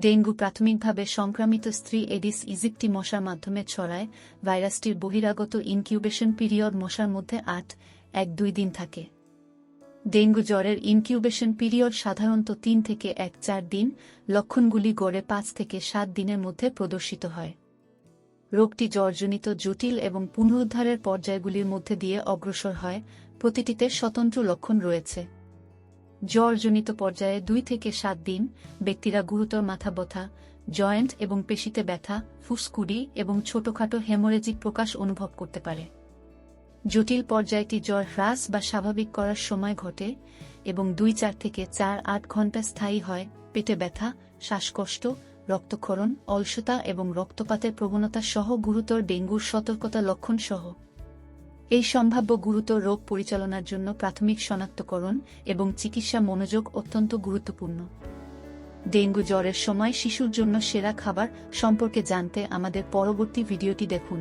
Dengue প্রাথমিকভাবে সংক্রামিত স্ত্রী এডিস ইজিপ্টি মশার মাধ্যমে ছড়ায়, ভাইরাসটির বহিরাগত ইনকিউবেশন পিরিয়ড মশার মধ্যে আট, এক দুই দিন থাকে। ডেঙ্গু জ্বরের ইনকিউবেশন পিরিয়ড সাধারণত তিন থেকে এক চার দিন, লক্ষণগুলি গড়ে পাঁচ থেকে সাত দিনের মধ্যে প্রদর্শিত হয়। রোগটি জ্বরজনিত, জটিল এবং পুনরুদ্ধারের পর্যায়গুলির মধ্যে দিয়ে অগ্রসর হয়, প্রতিটিতে স্বতন্ত্র লক্ষণ রয়েছে। জ্বরজনিত পর্যায়ে দুই থেকে সাত দিন ব্যক্তিরা গুরুতর মাথা ব্যথা জয়েন্ট এবং পেশিতে ব্যথা, ফুসকুড়ি এবং ছোটখাটো হেমোরেজিক প্রকাশ অনুভব করতে পারে। জটিল পর্যায়টি জ্বর হ্রাস বা স্বাভাবিক করার সময় ঘটে এবং দুই চার থেকে চার আট ঘণ্টা স্থায়ী হয়। পেটে ব্যথা, শ্বাসকষ্ট, রক্তক্ষরণ, অলসতা এবং রক্তপাতের প্রবণতা সহ গুরুতর ডেঙ্গুর সতর্কতা লক্ষণ সহ এই সম্ভাব্য গুরুতর রোগ পরিচালনার জন্য প্রাথমিক শনাক্তকরণ এবং চিকিৎসা মনোযোগ অত্যন্ত গুরুত্বপূর্ণ। ডেঙ্গু জ্বরের সময় শিশুর জন্য সেরা খাবার সম্পর্কে জানতে আমাদের পরবর্তী ভিডিওটি দেখুন।